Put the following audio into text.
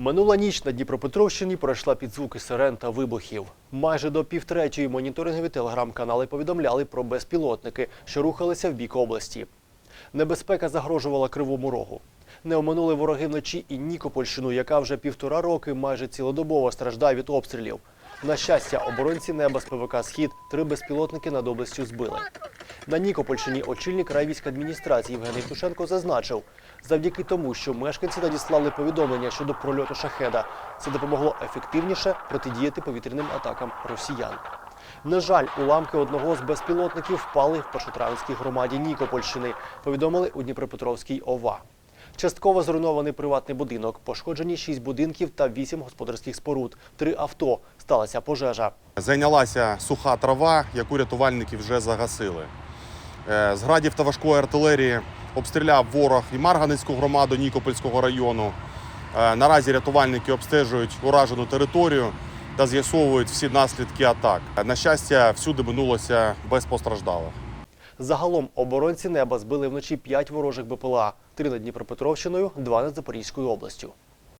Минула ніч на Дніпропетровщині пройшла під звуки сирен та вибухів. Майже до півтретьої моніторингові телеграм-канали повідомляли про безпілотники, що рухалися в бік області. Небезпека загрожувала Кривому Рогу. Не оминули вороги вночі і Нікопольщину, яка вже півтора роки майже цілодобово страждає від обстрілів. На щастя, оборонці неба з ПВК Схід три безпілотники над областю збили. На Нікопольщині очільник райвійськадміністрації Євгеній Тушенко зазначив, завдяки тому, що мешканці надіслали повідомлення щодо прольоту шахеда, це допомогло ефективніше протидіяти повітряним атакам росіян. На жаль, уламки одного з безпілотників впали в першотравенській громаді Нікопольщини, повідомили у Дніпропетровській ОВА. Частково зруйнований приватний будинок, пошкоджені шість будинків та вісім господарських споруд, три авто. Сталася пожежа. Зайнялася суха трава, яку рятувальники вже загасили. Е, З градів та важкої артилерії обстріляв ворог і Марганецьку громаду Нікопольського району. Е, Наразі рятувальники обстежують уражену територію та з'ясовують всі наслідки атак. На щастя, всюди минулося без постраждалих. Загалом оборонці неба збили вночі п'ять ворожих БПЛА, три над Дніпропетровщиною, два над Запорізькою областю.